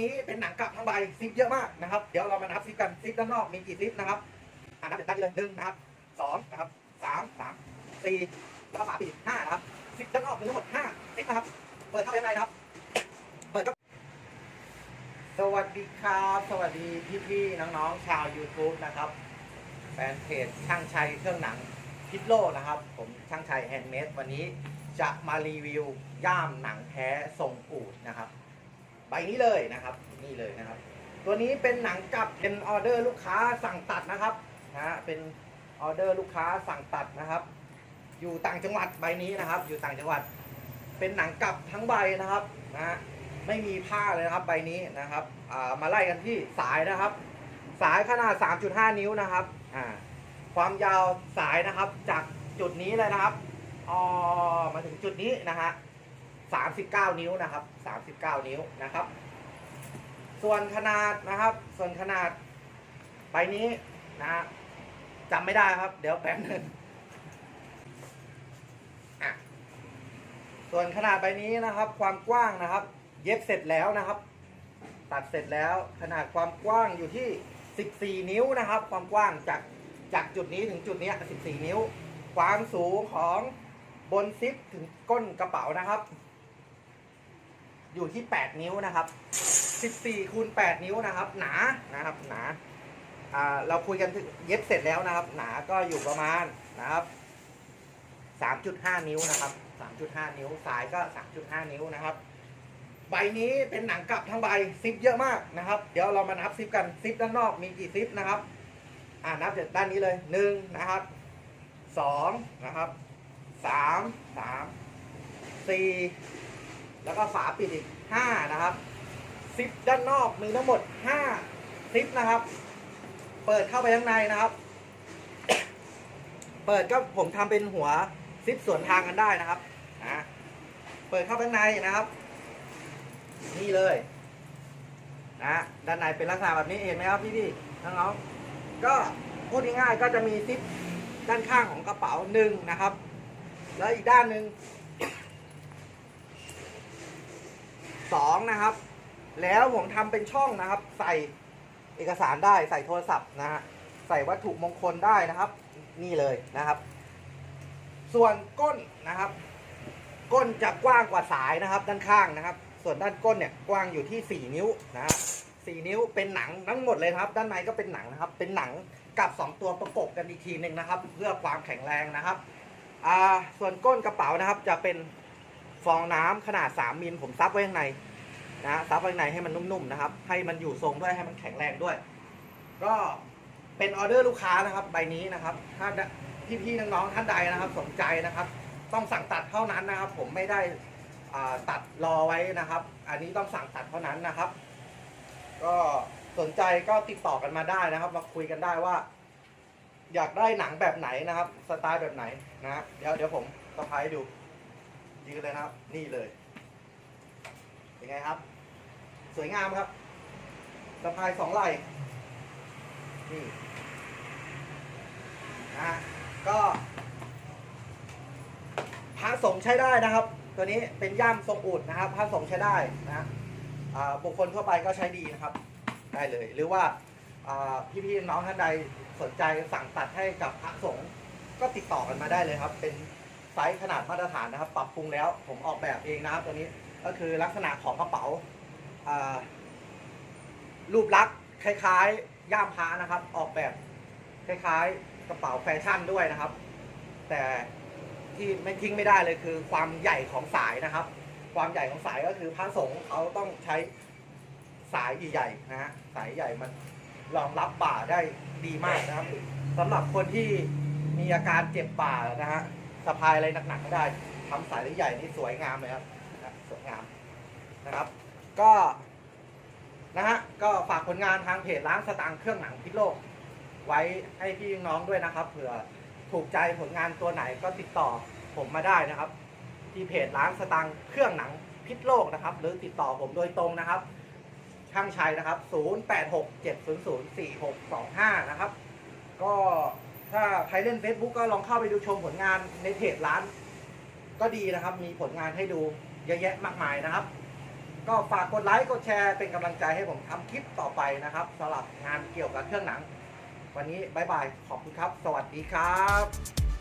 นี้เป็นหนังกลับทั้งใบซิปเยอะมากนะครับ เดี๋ยวเรามานับซิปกันซิปด้านนอกมีกี่ซิปนะครับอ่านับจากด้านเลยหนึ่งนะครับสองนะครับสามสามสี่แล้วก็ฝาปิดห้านะครับซิปด้านนอกมีทั้งหมดห้าซิปนะครับ เปิดเข้าไปข้างในครับ เปิดก็สวัสดีครับ สวัสดีพี่ๆน้องๆชาว YouTube นะครับแฟนเพจช่างชัยเครื่องหนังพิษโลนะครับ ผมช่างชัยแฮนด์เมดวันนี้จะมารีวิวย่ามหนังแท้ทรงอูดนะครับ ใบนี้เลยนะครับ นี่เลยนะครับ ตัวนี้เป็นหนังกลับเป็นออเดอร์ลูกค้าสั่งตัดนะครับนะฮะเป็นออเดอร์ลูกค้าสั่งตัดนะครับ อยู่ต่างจังหวัดใบนี้นะครับ อยู่ต่างจังหวัด เป็นหนังกลับทั้งใบนะครับนะฮะไม่มีผ้าเลยนะครับใบนี้นะครับมาไล่กันที่สายนะครับ สายขนาด 3.5 นิ้วนะครับความยาวสายนะครับจากจุดนี้เลยนะครับอ๋อมาถึงจุดนี้นะฮะ 39 นิ้วนะครับ 39 นิ้วนะครับ ส่วนขนาดนะครับ ส่วนขนาดใบนี้นะจำไม่ได้ครับ เดี๋ยวแป๊บหนึงอะส่วนขนาดใบนี้นะครับ ความกว้างนะครับ เย็บเสร็จแล้วนะครับ ตัดเสร็จแล้วขนาดความกว้างอยู่ที่ 14 นิ้วนะครับ ความกว้างจากจากจุดนี้ถึงจุดนี้14 นิ้ว ความสูงของบนซิปถึงก้นกระเป๋านะครับ อยู่ที่ 8 นิ้วนะครับ 14คูณ8นิ้วนะครับ หนานะครับหนาอ่าเราคุยกันถึงเย็บเสร็จแล้วนะครับ หนาก็อยู่ประมาณนะครับ 3.5 นิ้วนะครับ 3.5 นิ้วสายก็ 3.5 นิ้วนะครับ ใบนี้เป็นหนังกลับทั้งใบซิปเยอะมากนะครับ เดี๋ยวเรามานับซิปกันซิปด้านนอกมีกี่ซิปนะครับอ่านับจากด้านนี้เลยหนึ่งนะครับสองนะครับสามสามสี่ แล้วก็ฝาปิดอีกห้านะครับซิปด้านนอกมีทั้งหมดห้าซิปนะครับ เปิดเข้าไปข้างในนะครับ เปิดก็ผมทำเป็นหัวซิปสวนทางกันได้นะครับนะเปิดเข้าไปข้างในนะครับ นี่เลยนะด้านในเป็นลักษณะแบบนี้เห็นไหมครับพี่พี่น้องๆก็พูดง่ายๆก็จะมีซิปด้านข้างของกระเป๋าหนึ่งนะครับ แล้วอีกด้านหนึ่ง สองนะครับ แล้วผมทำเป็นช่องนะครับ ใส่เอกสารได้ใส่โทรศัพท์นะฮะใส่วัตถุมงคลได้นะครับ นี่เลยนะครับ ส่วนก้นนะครับ ก้นจะกว้างกว่าสายนะครับ ด้านข้างนะครับ ส่วนด้านก้นเนี่ยกว้างอยู่ที่ 4 นิ้วนะครับ4นิ้วเป็นหนังทั้งหมดเลยครับ ด้านในก็เป็นหนังนะครับ เป็นหนังกับ 2 ตัวประกบกันอีกทีหนึ่งนะครับ เพื่อความแข็งแรงนะครับอ่าส่วนก้นกระเป๋านะครับจะเป็น ฟองน้ำขนาด 3มิลผมซับไว้ข้างในนะซับไว้ข้างในให้มันนุ่มๆนะครับ ให้มันอยู่ทรงด้วยให้มันแข็งแรงด้วย ก็เป็นออเดอร์ลูกค้านะครับใบนี้นะครับ ถ้าพี่ๆน้องๆท่านใดนะครับ สนใจนะครับ ต้องสั่งตัดเท่านั้นนะครับ ผมไม่ได้ตัดรอไว้นะครับ อันนี้ต้องสั่งตัดเท่านั้นนะครับ ก็สนใจก็ติดต่อกันมาได้นะครับ มาคุยกันได้ว่า อยากได้หนังแบบไหนนะครับ สไตล์แบบไหนนะเดี๋ยวเดี๋ยวผมสะพายให้ดู ยืนเลยนะครับ นี่เลยเป็นไงครับ สวยงามครับสะพายสองไหล่นี่นะก็พระสงฆ์ใช้ได้นะครับ ตัวนี้เป็นย่ามทรงอูดนะครับพระสงฆ์ใช้ได้นะบุคคลทั่วไปก็ใช้ดีนะครับ ได้เลย หรือว่าพี่ๆน้องท่านใดสนใจสั่งตัดให้กับพระสงฆ์ก็ติดต่อกันมาได้เลยครับ เป็น ไซส์ขนาดมาตรฐานนะครับ ปรับปรุงแล้วผมออกแบบเองนะครับตัวนี้ก็คือลักษณะของกระเป๋าารูปลักษณ์คล้ายๆ ย่ามพระนะครับ ออกแบบคล้ายๆ กระเป๋าแฟชั่นด้วยนะครับ แต่ที่ไม่ทิ้งไม่ได้เลยคือความใหญ่ของสายนะครับ ความใหญ่ของสายก็คือพระสงฆ์เขาต้องใช้สายใหญ่ๆนะฮะสายใหญ่มันรองรับบ่าได้ดีมากนะครับสำหรับคนที่มีอาการเจ็บบ่านะฮะ สะพายอะไรหนักๆไม่ได้ทำสายใหญ่นี่สวยงามเลยครับนะสวยงามนะครับ ก็นะฮะก็ฝากผลงานทางเพจร้านสตางค์เครื่องหนังพิษโลก ไว้ให้พี่น้องด้วยนะครับ เผื่อถูกใจผลงานตัวไหนก็ติดต่อผมมาได้นะครับ ที่เพจร้านสตังค์เครื่องหนังพิษโลกนะครับ หรือติดต่อผมโดยตรงนะครับ ช่างชัยนะครับ 0867004625 นะครับ ก็ ถ้าใครเล่น Facebook ก็ลองเข้าไปดูชมผลงานในเพจร้าน ก็ดีนะครับ มีผลงานให้ดูเยอะแยะมากมายนะครับ ก็ฝากกดไลค์กดแชร์เป็นกำลังใจให้ผมทำคลิปต่อไปนะครับสำหรับงานเกี่ยวกับเครื่องหนัง วันนี้บายบายขอบคุณครับ สวัสดีครับ